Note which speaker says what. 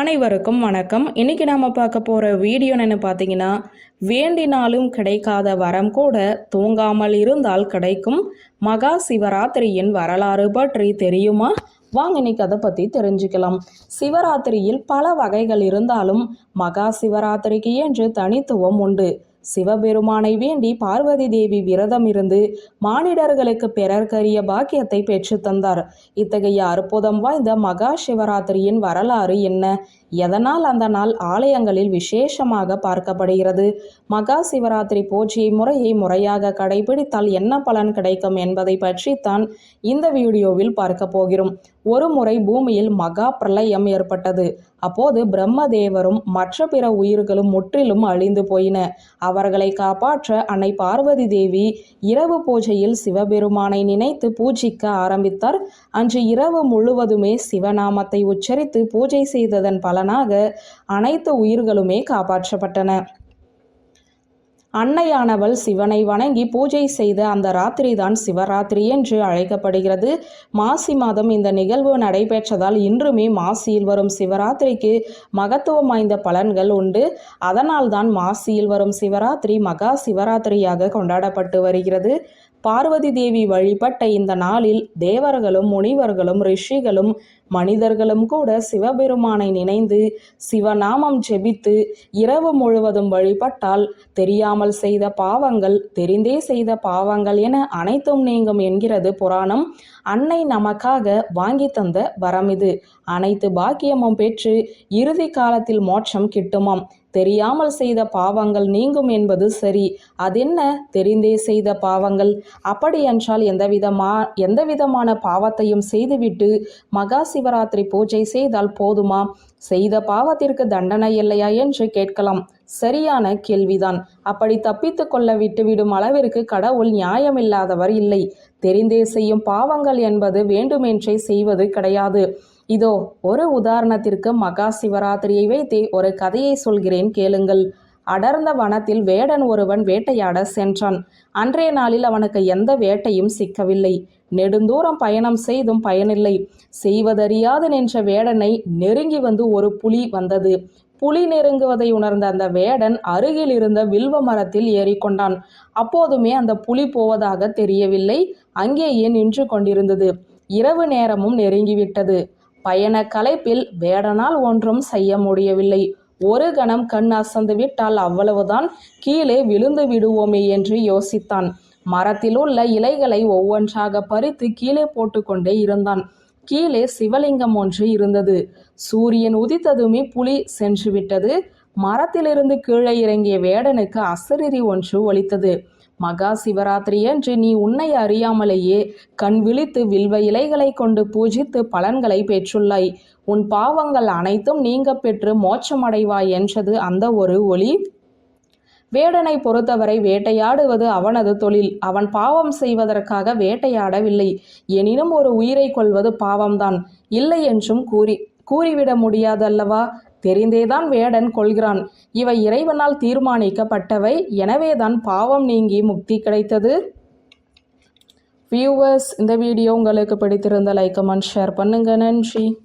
Speaker 1: அனைவருக்கும் வணக்கம். இன்னைக்கு நாம பார்க்க போற வீடியோ என்னன்னு பார்த்தீங்கன்னா வேண்டினாலும் கிடைக்காத வரம் கூட தூங்காமல் இருந்தால் கிடைக்கும். மகா சிவராத்திரியின் வரலாறு பற்றி தெரியுமா? வாங்க இன்னைக்கு அதை பற்றி தெரிஞ்சுக்கலாம். சிவராத்திரியில் பல வகைகள் இருந்தாலும் மகா சிவராத்திரிக்கு என்று தனித்துவம் உண்டு. சிவபெருமானை வேண்டி பார்வதி தேவி விரதம் இருந்து மானிடர்களுக்கு பிறர்க்கரிய பாக்கியத்தை பெற்று தந்தார். இத்தகைய அற்புதம் வாய்ந்த மகா சிவராத்திரியின் வரலாறு என்ன? எதனால் அந்த நாள் ஆலயங்களில் விசேஷமாக பார்க்கப்படுகிறது? மகா சிவராத்திரி பூஜை முறையை முறையாக கடைபிடித்தால் என்ன பலன் கிடைக்கும் என்பதை பற்றித்தான் இந்த வீடியோவில் பார்க்க போகிறோம். ஒரு முறை பூமியில் மகா பிரளயம் ஏற்பட்டது. அப்போது பிரம்மதேவரும் மற்ற பிற உயிர்களும் முற்றிலும் அழிந்து போயின. அவர்களை காப்பாற்ற அன்னை பார்வதி தேவி இரவு பூஜையில் சிவபெருமானை நினைத்து பூஜிக்க ஆரம்பித்தார். அன்று இரவு முழுவதுமே சிவநாமத்தை உச்சரித்து பூஜை செய்ததன் பலனாக அனைத்து உயிர்களுமே காப்பாற்றப்பட்டன. அன்னையானவள் சிவனை வணங்கி பூஜை செய்த அந்த ராத்திரி தான் சிவராத்திரி என்று அழைக்கப்படுகிறது. மாசி மாதம் இந்த நிகழ்வு நடைபெற்றதால் இன்றுமே மாசியில் வரும் சிவராத்திரிக்கு மகத்துவம் வாய்ந்த பலன்கள் உண்டு. அதனால்தான் மாசியில் வரும் சிவராத்திரி மகா சிவராத்திரியாக கொண்டாடப்பட்டு வருகிறது. பார்வதி தேவி வழிபட்ட இந்த நாளில் தேவர்களும் முனிவர்களும் ரிஷிகளும் மனிதர்களும் கூட சிவபெருமானை நினைந்து சிவநாமம் ஜெபித்து இரவு முழுவதும் வழிபட்டால் தெரியாமல் செய்த பாவங்கள் தெரிந்தே செய்த பாவங்கள் என அனைத்தும் நீங்கும் என்கிறது புராணம். அன்னை நமக்காக வாங்கி தந்த வரம் இது. அனைத்து பாக்கியமும் பெற்று இறுதி காலத்தில் மோட்சம் கிட்டுமாம். தெரியாமல் செய்த பாவங்கள் நீங்கும் என்பது சரி. அதென்ன? தெரிந்தே செய்த பாவங்கள். அப்படியென்றால் எந்தவிதமா எந்த விதமான பாவத்தையும் செய்துவிட்டு மகா சிவராத்திரி பூஜை செய்தால் போதுமா? செய்த பாவத்திற்கு தண்டனை இல்லையா என்று கேட்கலாம். சரியான கேள்விதான். அப்படி தப்பித்து கொள்ள விட்டுவிடும் அளவிற்கு கடவுள் நியாயமில்லாதவர் இல்லை. தெரிந்தே செய்யும் பாவங்கள் என்பது வேண்டுமென்றே செய்வது கிடையாது. இதோ ஒரு உதாரணத்திற்கு மகா சிவராத்திரியை வைத்தே ஒரு கதையை சொல்கிறேன் கேளுங்கள். அடர்ந்த வனத்தில் வேடன் ஒருவன் வேட்டையாட சென்றான். அன்றைய நாளில் அவனுக்கு எந்த வேட்டையும் சிக்கவில்லை. நெடுந்தூரம் பயணம் செய்தும் பயனில்லை. செய்வதறியாது நின்ற வேடனை நெருங்கி வந்து ஒரு புலி வந்தது. புலி நெருங்குவதை உணர்ந்த அந்த வேடன் அருகில் இருந்த வில்வ மரத்தில் ஏறிக்கொண்டான். அப்போதுமே அந்த புலி போவதாக தெரியவில்லை. அங்கேயே நின்று கொண்டிருந்தது. இரவு நேரமும் நெருங்கிவிட்டது. பயண களைப்பில் வேடனால் ஒன்றும் செய்ய முடியவில்லை. ஒரு கணம் கண் அசந்து விட்டால் அவ்வளவுதான். கீழே விழுந்து விடுவோமே என்று யோசித்தான். மரத்தில் உள்ள இலைகளை ஒவ்வொன்றாக பறித்து கீழே போட்டுக்கொண்டே இருந்தான். கீழே சிவலிங்கம் ஒன்று இருந்தது. சூரியன் உதித்ததுமே புலி சென்று விட்டது மரத்திலிருந்து கீழே இறங்கிய வேடனுக்கு அசரிரி ஒன்று ஒலித்தது. மகா சிவராத்திரி என்று நீ உன்னை அறியாமலேயே கண் விழித்து வில்வ இலைகளை கொண்டு பூஜித்து பலன்களை பெற்றுள்ளாய். உன் பாவங்கள் அனைத்தும் நீங்க பெற்று மோட்சமடைவாய் என்றது அந்த ஒரு ஒளி. வேடனை பொறுத்தவரை வேட்டையாடுவது அவனது தொழில். அவன் பாவம் செய்வதற்காக வேட்டையாடவில்லை. எனினும் ஒரு உயிரை கொள்வது பாவம்தான். இல்லை என்றும் கூறி கூறிவிட முடியாதல்லவா? தெரிந்தேதான் வேடன் கொள்கிறான். இவை இறைவனால் தீர்மானிக்கப்பட்டவை. எனவேதான் பாவம் நீங்கி முக்தி கிடைத்தது. வியூவர்ஸ் இந்த வீடியோ உங்களுக்கு பிடித்திருந்த லைக் கமெண்ட் ஷேர் பண்ணுங்க. நன்றி.